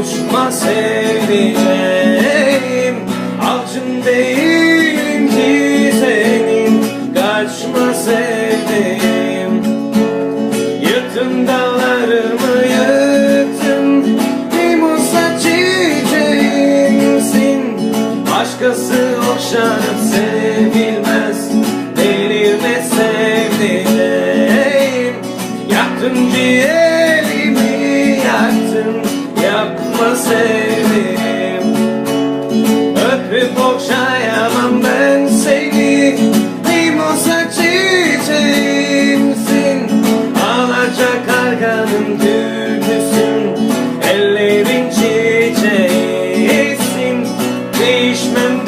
Uçma sevdiceğim Avcın değilim ki senin. Kaçma sevdiğim Yıktın dağlarımı yıktın. Mimosa çiçeğimsin Başkası okşanıp sevilmez. Delirme sevdiceğim Yaktın ciğerimi Öpüp okşayamam ben seni. Mimosa çiçeğimsin. Alacak arkanın türküsün Ellerin çiçeğisin. Değişmem